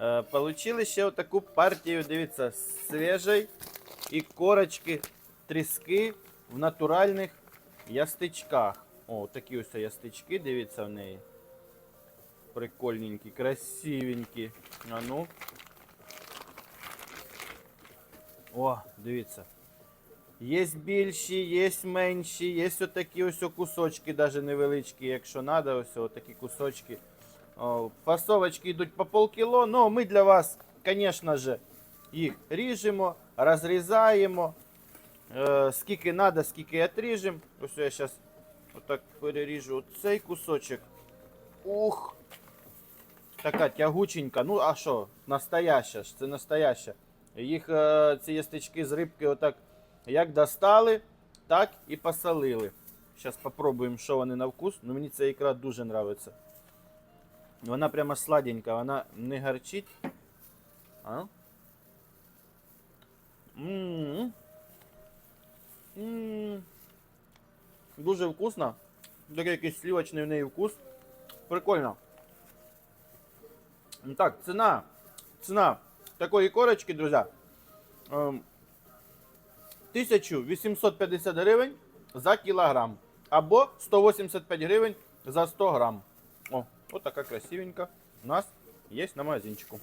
Е, Получили ще отаку партію, дивіться, свіжої і корочки, тріски в натуральних ястичках. О, такі ось ястички, дивіться в неї. Прикольненькі, красивенькі. А ну. О, дивіться. Є більші, є менші, є отакі ось кусочки, навіть невеличкі, якщо треба, ось отакі кусочки. Фасовочки йдуть по полкіло, але ми для вас, звісно ж, їх ріжемо, розрізаємо. Е, скільки треба, скільки отріжемо. Ось я зараз отак переріжу цей кусочок. Ух! Така тягученька. Ну, а що? Настояща ж, це настояща. Їх ці ястички з рибки отак як достали, так і посолили. Зараз спробуємо, що вони на вкус. Ну, мені ця ікра дуже подобається. Вона прямо сладенька, вона не гарчить. А? Дуже вкусно. Такий якийсь сливочний в неї вкус. Прикольно. Так, ціна. Ціна такої корочки, друзі. ем, 1850 гривень за кілограм. Або 185 гривень за 100 грам. О, от такая красивенькая у нас есть на магазинчику.